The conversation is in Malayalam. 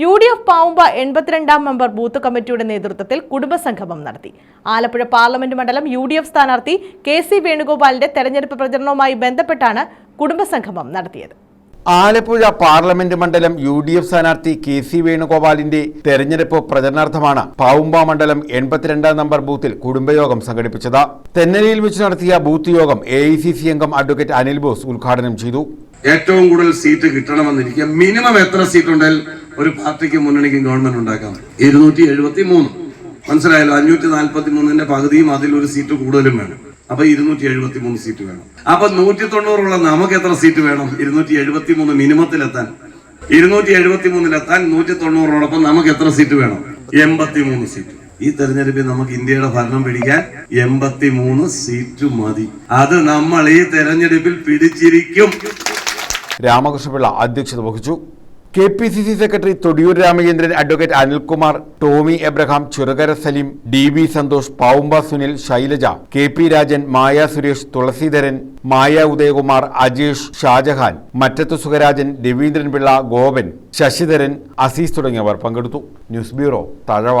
യു ഡി എഫ് പാവുമ്പ എൺപത്തിരണ്ടാം മെമ്പർ ബൂത്ത് കമ്മിറ്റിയുടെ നേതൃത്വത്തിൽ കുടുംബസംഗമം നടത്തി. ആലപ്പുഴ പാർലമെന്റ് മണ്ഡലം യു ഡി എഫ് സ്ഥാനാർത്ഥി കെ സി വേണുഗോപാലിന്റെ തെരഞ്ഞെടുപ്പ് പ്രചരണവുമായി ബന്ധപ്പെട്ടാണ് കുടുംബസംഗമം നടത്തിയത്. ആലപ്പുഴ പാർലമെന്റ് മണ്ഡലം യു ഡി എഫ് സ്ഥാനാർത്ഥി കെ സി വേണുഗോപാലിന്റെ തെരഞ്ഞെടുപ്പ് പ്രചരണാർത്ഥമാണ് പാവുമ്പ മണ്ഡലം എൺപത്തിരണ്ടാം നമ്പർ ബൂത്തിൽ കുടുംബയോഗം സംഘടിപ്പിച്ചത്. തെന്നലിയിൽ വെച്ച് നടത്തിയ ബൂത്ത് യോഗം എ ഐ സി സി അംഗം അഡ്വക്കേറ്റ് അനിൽ ബോസ് ഉദ്ഘാടനം ചെയ്തു. ഏറ്റവും കൂടുതൽ സീറ്റ് കിട്ടണമെന്നിരിക്കുക മിനിമം എത്ര സീറ്റ് ഉണ്ടെങ്കിൽ ഒരു പാർട്ടിക്ക് മുന്നണിക്കും ഗവൺമെന്റ് ഉണ്ടാക്കാൻ ഇരുന്നൂറ്റി എഴുപത്തി മൂന്ന് മനസ്സിലായല്ലോ? അഞ്ഞൂറ്റി നാൽപ്പത്തി മൂന്നിന്റെ പകുതിയും അതിൽ ഒരു സീറ്റ് കൂടുതലും വേണം. അപ്പൊ ഇരുന്നൂറ്റി എഴുപത്തി മൂന്ന് സീറ്റ് വേണം. അപ്പൊ നൂറ്റി തൊണ്ണൂറുള്ള നമുക്ക് എത്ര സീറ്റ് വേണം? ഇരുന്നൂറ്റി എഴുപത്തി മൂന്ന് മിനിമത്തിലെത്താൻ. ഇരുന്നൂറ്റി എഴുപത്തി മൂന്നിലെത്താൻ നൂറ്റി തൊണ്ണൂറിനോടൊപ്പം നമുക്ക് എത്ര സീറ്റ് വേണം? എൺപത്തി മൂന്ന് സീറ്റ്. ഈ തെരഞ്ഞെടുപ്പിൽ നമുക്ക് ഇന്ത്യയുടെ ഭരണം പിടിക്കാൻ എൺപത്തി മൂന്ന് സീറ്റ് മതി. അത് നമ്മൾ ഈ തെരഞ്ഞെടുപ്പിൽ പിടിച്ചിരിക്കും. രാമകൃഷ്ണപിള്ള അധ്യക്ഷത വഹിച്ചു. K P C C secretary Thodiyoor Ramachandran advocate Anilkumar Tomy Abraham Cherukara Saleem D B Santhosh Pavumba Sunil Shailaja K P Rajan Maya Suresh Thulaseedharan Maya Udayakumar Ajesh Shajahan Mattathu Sukharajan Raveendranpillai Gopan Sasidharan Azeez തുടങ്ങിയവർ പങ്കെടുത്തു. News bureau Thazhava.